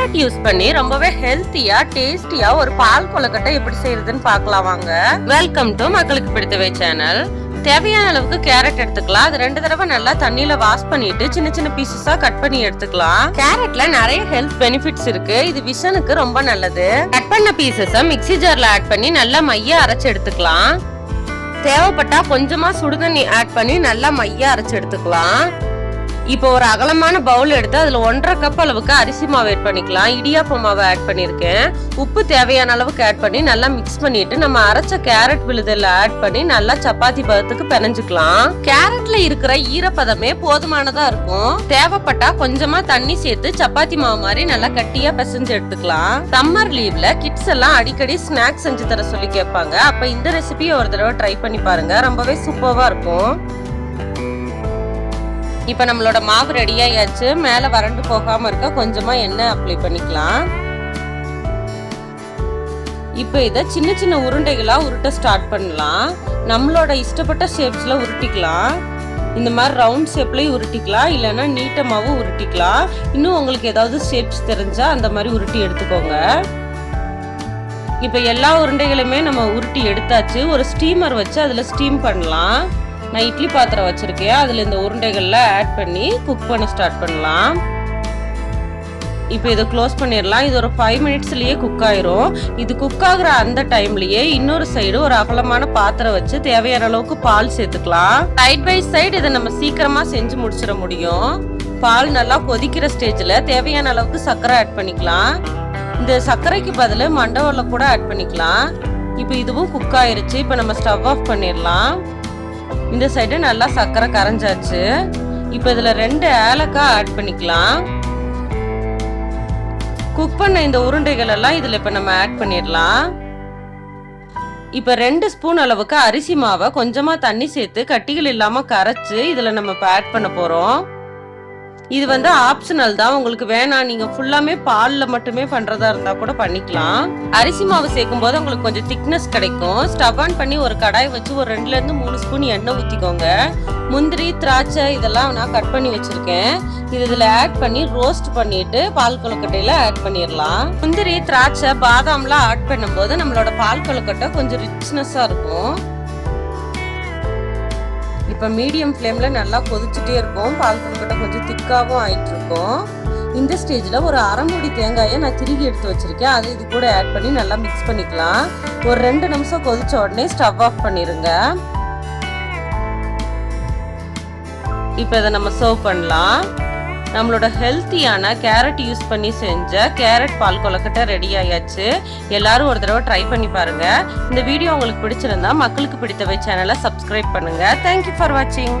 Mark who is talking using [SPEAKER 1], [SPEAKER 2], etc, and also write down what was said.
[SPEAKER 1] Carrot use பண்ணி ரொம்பவே ஹெல்த்தியா டேஸ்டியா ஒரு பால் கொலக்கட்டை எப்படி செய்யறதுன்னு பார்க்கலாம் வாங்க. வெல்கம் டு மக்களுக்கு பிடித்தவை சேனல் தேவையான அளவுக்கு கேரட் எடுத்துக்கலாம். அது ரெண்டு தடவை நல்லா தண்ணியில வாஷ் பண்ணிட்டு சின்ன சின்ன பீசஸா கட் பண்ணி எடுத்துக்கலாம். கேரட்ல நிறைய ஹெல்த் பெனிஃபிட்ஸ் இருக்கு. இது விஷனுக்கு ரொம்ப நல்லது. கட் பண்ண பீசஸ மிக்ஸி ஜார்ல ஆட் பண்ணி நல்லா மைய அரைச்சு எடுத்துக்கலாம். தேவைப்பட்டா கொஞ்சமா சுடுதண்ணி ஆட் பண்ணி நல்லா மைய அரைச்சு எடுத்துக்கலாம். இப்போ ஒரு அகலமான பவுல் எடுத்து அதுல ஒன்றரை கப் அளவுக்கு அரிசி மாவு ஆட் பண்ணிக்கலாம். இடியாப்ப மாவு ஆட் பண்ணியிருக்கேன். உப்பு தேவையான அளவுக்கு ஆட் பண்ணி நல்லா மிக்ஸ் பண்ணிட்டு நம்ம அரைச்ச கேரட் விழுதல்ல ஆட் பண்ணி நல்லா சப்பாத்தி பதத்துக்கு பிணைஞ்சுக்கலாம். கேரட்ல இருக்கிற ஈரப்பதமே போதுமானதா இருக்கும். தேவைப்பட்டா கொஞ்சமா தண்ணி சேர்த்து சப்பாத்தி மாவு மாதிரி நல்லா கட்டியா பிசைஞ்சு எடுத்துக்கலாம். சம்மர் லீவ்ல கிட்ஸ் எல்லாம் அடிக்கடி ஸ்நாக்ஸ் செஞ்சு தர சொல்லி கேட்பாங்க. அப்ப இந்த ரெசிபியை ஒரு தடவை ட்ரை பண்ணி பாருங்க. ரொம்பவே சூப்பர்வா இருக்கும். இப்போ நம்மளோட மாவு ரெடி ஆயாச்சு. மேலே வறண்டு போகாமல் இருக்க கொஞ்சமாக எண்ணெய் அப்ளை பண்ணிக்கலாம். இப்போ இதை சின்ன சின்ன உருண்டைகளாக உருட்ட ஸ்டார்ட் பண்ணலாம். நம்மளோட இஷ்டப்பட்ட ஷேப்ஸில் உருட்டிக்கலாம். இந்த மாதிரி ரவுண்ட் ஷேப்லேயும் உருட்டிக்கலாம். இல்லைன்னா நீட்டமாகவும் உருட்டிக்கலாம். இன்னும் உங்களுக்கு ஏதாவது ஷேப்ஸ் தெரிஞ்சால் அந்த மாதிரி உருட்டி எடுத்துக்கோங்க. இப்போ எல்லா உருண்டைகளுமே நம்ம உருட்டி எடுத்தாச்சு. ஒரு ஸ்டீமர் வச்சு அதில் ஸ்டீம் பண்ணலாம். நான் இட்லி பாத்திரம் வச்சுருக்கேன். அதில் இந்த உருண்டைகள்லாம் ஆட் பண்ணி குக் பண்ண ஸ்டார்ட் பண்ணலாம். இப்போ இதை க்ளோஸ் பண்ணிடலாம். இது ஒரு ஃபைவ் மினிட்ஸ்லேயே குக் ஆயிரும். இது குக் ஆகுற அந்த டைம்லயே இன்னொரு சைடு ஒரு அகலமான பாத்திரம் வச்சு தேவையான அளவுக்கு பால் சேர்த்துக்கலாம். சைட் பை சைடு இதை நம்ம சீக்கிரமா செஞ்சு முடிச்சிட முடியும். பால் நல்லா கொதிக்கிற ஸ்டேஜில் தேவையான அளவுக்கு சர்க்கரை ஆட் பண்ணிக்கலாம். இந்த சர்க்கரைக்கு பதில் மண்டவரில் கூட ஆட் பண்ணிக்கலாம். இப்போ இதுவும் குக் ஆயிருச்சு. இப்போ நம்ம ஸ்டவ் ஆஃப் பண்ணிடலாம். இந்த சைடு நல்லா சர்க்கரை கரைஞ்சாச்சு. இப்போ இதில் ரெண்டு ஏலக்காய் ஆட் பண்ணிக்கலாம். குக் பண்ண இந்த உருண்டைகள் எல்லாம் இதில் இப்போ நம்ம ஆட் பண்ணிடலாம். இப்போ ரெண்டு ஸ்பூன் அளவுக்கு அரிசி மாவை கொஞ்சமாக தண்ணி சேர்த்து கட்டிகள் இல்லாமல் கரைச்சி இதில் நம்ம இப்போ ஆட் பண்ண போகிறோம் இது வந்து ஆப்ஷனல் தான். உங்களுக்கு வேணாம். நீங்க ஃபுல்லாமே பால்ல மட்டுமே பண்றதா இருந்தா கூட பண்ணிக்கலாம். அரிசி மாவு சேர்க்கும் போது உங்களுக்கு கொஞ்சம் திக்னஸ் கிடைக்கும். ஸ்டவ் ஆன் பண்ணி ஒரு கடாய் வச்சு ஒரு ரெண்டுல இருந்து மூணு ஸ்பூன் எண்ணெய் ஊத்திக்கோங்க. முந்திரி திராட்சை இதெல்லாம் நான் கட் பண்ணி வச்சிருக்கேன். இது இதுல ஆட் பண்ணி ரோஸ்ட் பண்ணிட்டு பால் கொழுக்கட்டையில ஆட் பண்ணிடலாம் முந்திரி திராட்சை பாதாம்லாம் ஆட் பண்ணும்போது நம்மளோட பால் கொழுக்கட்டை கொஞ்சம் ரிச்னஸா இருக்கும். இப்போ மீடியம் ஃப்ளேமில் நல்லா கொதிச்சுட்டே இருக்கும். பால் கொழுக்கட்டை கொஞ்சம் திக்காகவும் ஆயிட்டு இருக்கும். இந்த ஸ்டேஜில் ஒரு அரைமுடி தேங்காயை நான் திருகி எடுத்து வச்சிருக்கேன். அது இது கூட ஆட் பண்ணி நல்லா மிக்ஸ் பண்ணிக்கலாம். ஒரு ரெண்டு நிமிஷம் கொதிச்ச உடனே ஸ்டவ் ஆஃப் பண்ணிடுங்க இப்போ இதை நம்ம சர்வ் பண்ணலாம். நம்மளோட ஹெல்த்தியான கேரட் யூஸ் பண்ணி செஞ்ச கேரட் பால் கொலக்கட்டை ரெடி ஆயாச்சு. எல்லாரும் ஒரு தடவை ட்ரை பண்ணி பாருங்க. இந்த வீடியோ உங்களுக்கு பிடிச்சிருந்தா மக்களுக்கு பிடித்தவை சேனலை சப்ஸ்கிரைப் பண்ணுங்க. தேங்க்யூ ஃபார் வாட்சிங்